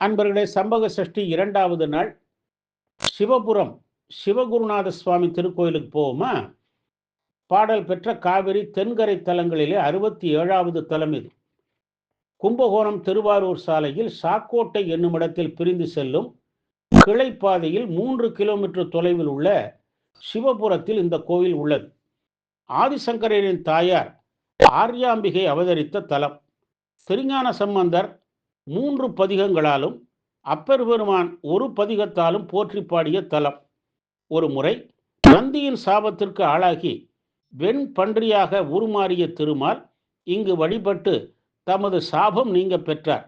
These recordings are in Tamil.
அன்பர்களே சம்பக சஷ்டி இரண்டாவது நாள். சிவபுரம் சிவகுருநாத சுவாமி திருக்கோயிலுக்கு போவோமா? பாடல் பெற்ற காவிரி தென்கரை தலங்களிலே அறுபத்தி ஏழாவது தலம் இது. கும்பகோணம் திருவாரூர் சாலையில் சாக்கோட்டை என்னுமிடத்தில் பிரிந்து செல்லும் கிளைப்பாதையில் மூன்று கிலோமீட்டர் தொலைவில் உள்ள சிவபுரத்தில் இந்த கோயில் உள்ளது. ஆதிசங்கரரின் தாயார் ஆர்யாம்பிகை அவதரித்த தலம். திருஞான சம்பந்தர் மூன்று பதிகங்களாலும் அப்பர் பெருமான் ஒரு பதிகத்தாலும் போற்றி பாடிய தலம். ஒரு முறை நந்தியின் சாபத்திற்கு ஆளாகி வெண் பன்றியாக உருமாறிய திருமால் இங்கு வழிபட்டு தமது சாபம் நீங்க பெற்றார்.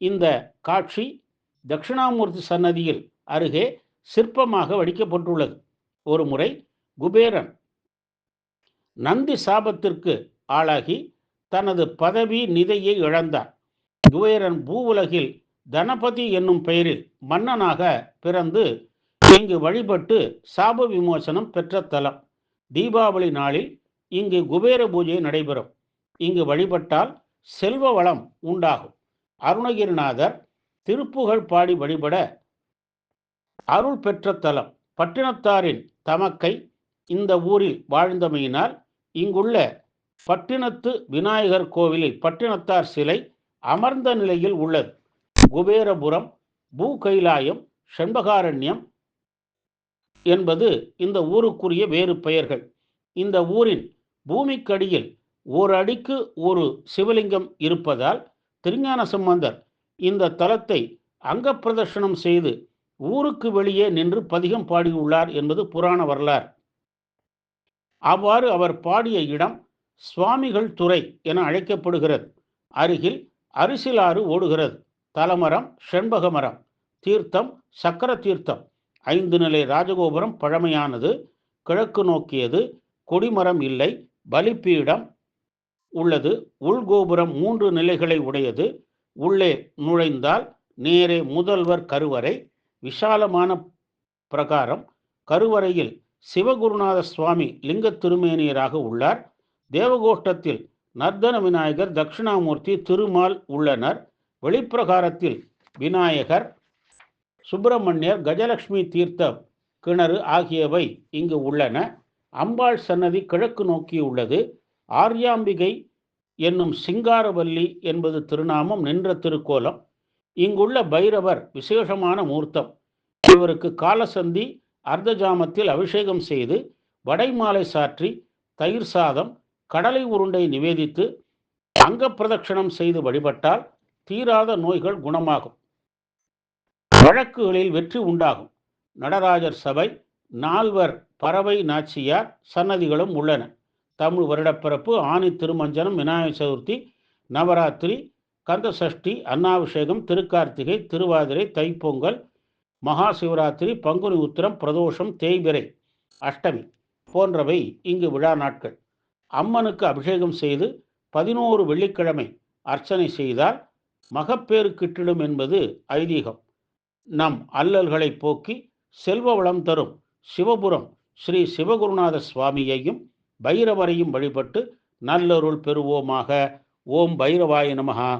இந்த காட்சி தட்சிணாமூர்த்தி சன்னதியில் அருகே சிற்பமாக வடிக்கப்பட்டுள்ளது. ஒரு முறை குபேரன் நந்தி சாபத்திற்கு ஆளாகி தனது பதவி நிதையை இழந்தார். குபேரன் பூவுலகில் தனபதி என்னும் பெயரில் மன்னனாக பிறந்து இங்கு வழிபட்டு சாப விமோசனம் பெற்ற தலம். தீபாவளி நாளில் இங்கு குபேர பூஜை நடைபெறும். இங்கு வழிபட்டால் செல்வ வளம் உண்டாகும். அருணகிரிநாதர் திருப்புகழ் பாடி வழிபட அருள் பெற்ற தலம். பட்டினத்தாரின் தமக்கை இந்த ஊரில் வாழ்ந்தமையினால் இங்குள்ள பட்டினத்து விநாயகர் கோவிலில் பட்டினத்தார் சிலை அமர்ந்த நிலையில் உள்ளது. குபேரபுரம் பூ கைலாயம் செண்பகாரண்யம் என்பது இந்த ஊருக்குரிய வேறு பெயர்கள். இந்த ஊரின் பூமிக்கடியில் ஒரு அடிக்கு ஒரு சிவலிங்கம் இருப்பதால் திருஞான சம்பந்தர் இந்த தலத்தை அங்கப்பிரதர்ஷனம் செய்து ஊருக்கு வெளியே நின்று பதிகம் பாடியுள்ளார் என்பது புராண வரலாறு. அவ்வாறு அவர் பாடிய இடம் சுவாமிகள் துறை என அழைக்கப்படுகிறது. அருகில் அரிசிலாறு ஓடுகிறது. தலமரம் செண்பக மரம். தீர்த்தம் சக்கர தீர்த்தம். ஐந்து நிலை ராஜகோபுரம் பழமையானது. கிழக்கு நோக்கியது. கொடிமரம் இல்லை. பலிப்பீடம் உள்ளது. உள்கோபுரம் மூன்று நிலைகளை உடையது. உள்ளே நுழைந்தால் நேரே முதல்வர் கருவறை. விஷாலமான பிரகாரம். கருவறையில் சிவகுருநாத சுவாமி லிங்க திருமேனியராக உள்ளார். தேவகோஷ்டத்தில் நர்தன விநாயகர் தட்சிணாமூர்த்தி திருமால் உள்ளனர். வெளிப்பிரகாரத்தில் விநாயகர் சுப்பிரமணியர் கஜலட்சுமி தீர்த்த கிணறு ஆகியவை இங்கு உள்ளன. அம்பாள் சன்னதி கிழக்கு நோக்கி உள்ளது. ஆர்யாம்பிகை என்னும் சிங்காரவல்லி என்பது திருநாமம் நின்ற திருக்கோலம். இங்குள்ள பைரவர் விசேஷமான மூர்த்தம். இவருக்கு காலசந்தி அர்த்தஜாமத்தில் அபிஷேகம் செய்து வடைமாலை சாற்றி தயிர் சாதம் கடலை உருண்டை நிவேதித்து அங்க பிரதட்சணம் செய்து வழிபட்டால் தீராத நோய்கள் குணமாகும். வழக்குகளில் வெற்றி உண்டாகும். நடராஜர் சபை நால்வர் பறவை நாச்சியார் சன்னதிகளும் உள்ளன. தமிழ் வருடப்பிறப்பு ஆணி திருமஞ்சனம் விநாயகர் சதுர்த்தி நவராத்திரி கந்த சஷ்டி அன்னாபிஷேகம் திருக்கார்த்திகை திருவாதிரை தைப்பொங்கல் மகா சிவராத்திரி பங்குனி உத்திரம் பிரதோஷம் தேய்பிரை அஷ்டமி போன்றவை இங்கு விழா நாட்கள். அம்மனுக்கு அபிஷேகம் செய்து பதினோரு வெள்ளிக்கிழமை அர்ச்சனை செய்தால் மகப்பேறு கிட்டிடும் என்பது ஐதீகம். நம் அல்லல்களை போக்கி செல்வ வளம் தரும் சிவபுரம் ஸ்ரீ சிவகுருநாத சுவாமியையும் பைரவரையும் வழிபட்டு நல்லருள் பெறுவோமாக. ஓம் பைரவாய நமகா